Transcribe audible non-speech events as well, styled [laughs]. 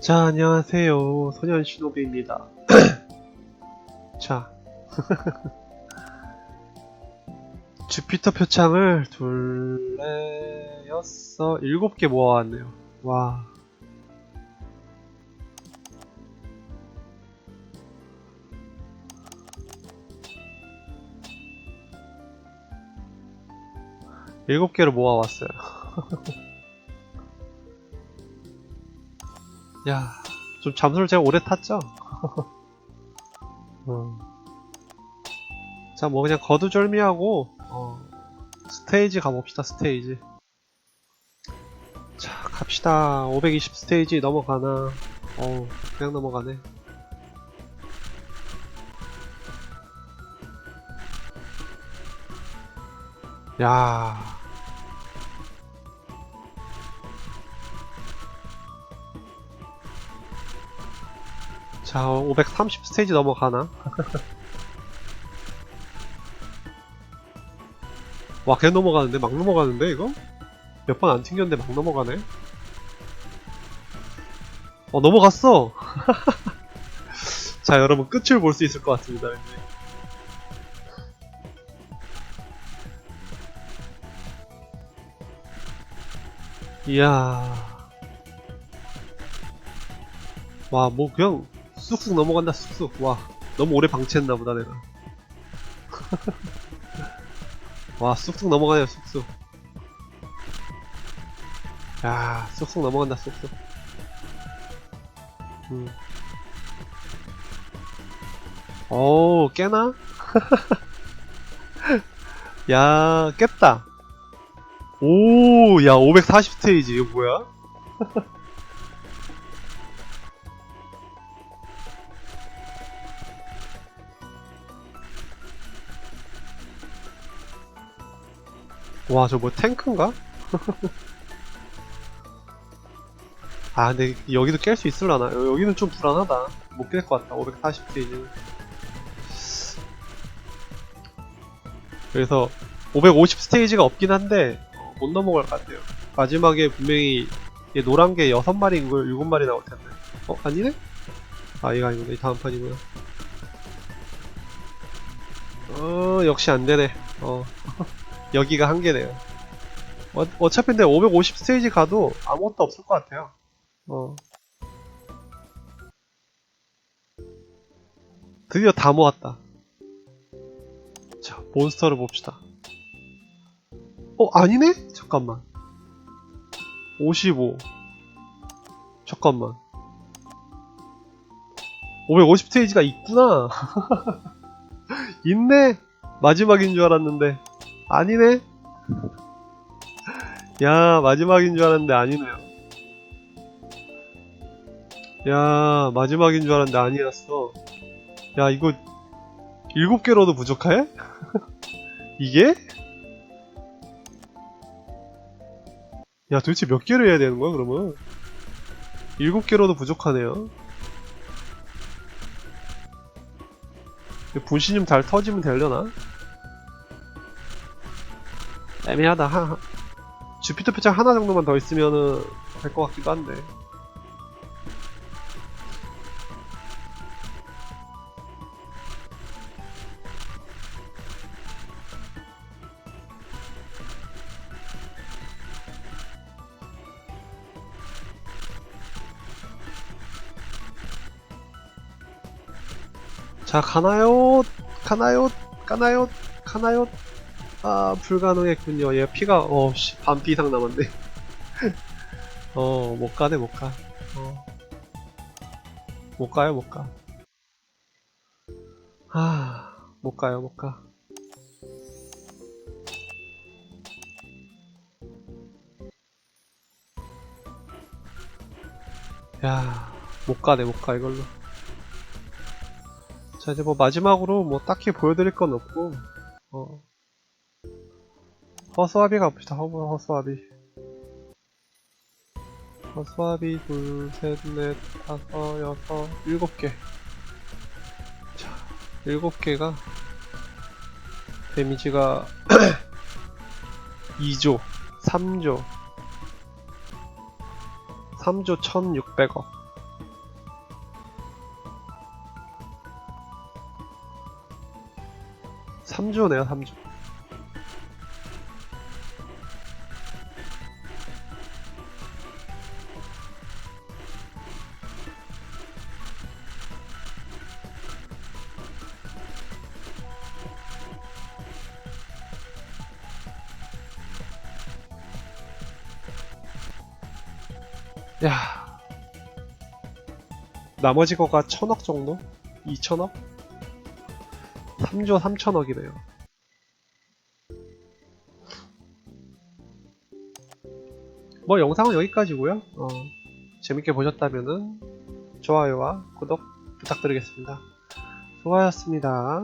자, 안녕하세요. 소년 시노비입니다. [clears throat] 자. [laughs] 주피터 표창을 둘, 넷, 여섯, 일곱 개 모아왔네요. 와. 일곱 개를 모아왔어요. [laughs] 야, 좀 잠수를 제가 오래 탔죠? 어. [laughs] 자, 뭐 그냥 거두절미하고 어, 스테이지 가봅시다, 스테이지. 자, 갑시다. 520 스테이지 넘어가나? 어우, 그냥 넘어가네. 야. 자, 530 스테이지 넘어가나? 와, 그냥 넘어가는데? 막 넘어가는데, 이거? 몇 번 안 튕겼는데 막 넘어가네? 어, 넘어갔어! [laughs] 자, 여러분, 끝을 볼 수 있을 것 같습니다, 왠지. 이야. 와, 뭐, 그냥, 쑥쑥 넘어간다, 쑥쑥. 와, 너무 오래 방치했나 보다, 내가. [laughs] 와, 쑥쑥 넘어가네요, 쑥쑥. 야, 쑥쑥 넘어간다, 쑥쑥. 음. 오, 깨나? [laughs] 야, 깼다. 오, 야, 540 스테이지, 이거 뭐야? [laughs] 와, 저 뭐 탱크인가? [laughs] 아, 근데 여기도 깰 수 있을라나? 여- 여기는 좀 불안하다. 못 깰 것 같다, 540 스테이지는. 그래서 550 스테이지가 없긴 한데 어, 못 넘어갈 것 같아요. 마지막에 분명히 얘 노란 게 6마리, 7마리 나올 텐데. 어, 아니네? 아, 이거 아니구나. 이 다음 판이구나. 어, 역시 안 되네. 어. [laughs] 여기가 한계네요. 어, 어차피 근데 550 스테이지 가도 아무것도 없을 것 같아요. 어. 드디어 다 모았다. 자, 몬스터를 봅시다. 어, 아니네? 잠깐만. 55. 잠깐만. 550 스테이지가 있구나. [laughs] 있네? 마지막인 줄 알았는데. 아니네? 야, 마지막인 줄 알았는데 아니네요. 야, 마지막인 줄 알았는데 아니었어. 야, 이거, 일곱 개로도 부족해? [laughs] 이게? 야, 도대체 몇 개를 해야 되는 거야, 그러면? 일곱 개로도 부족하네요. 분신 좀 잘 터지면 되려나? 애매하다. 하, 주피터 표창 하나 정도만 더 있으면은 될 것 같기도 한데. 자, 가나요? 가나요? 가나요? 가나요? 아, 불가능했군요. 얘 피가, 어, 씨, 반피 이상 남았네. [laughs] 어, 못 가네, 못 가. 어. 못 가요, 못 가. 아, 못 가요, 못 가. 야, 못 가네, 못 가, 이걸로. 자, 이제 뭐 마지막으로 뭐 딱히 보여드릴 건 없고, 어. 허수아비 가봅시다. 허브 허수아비. 허수아비 둘셋넷 다섯 여섯 일곱 개자 일곱 개가 데미지가 2조 3조 3조 1600억. 삼조네요 3조. 야 나머지 거가 천억 정도? 2천억? 3조 3천억이네요. 뭐 영상은 여기까지고요. 어, 재밌게 보셨다면은 좋아요와 구독 부탁드리겠습니다. 수고하셨습니다.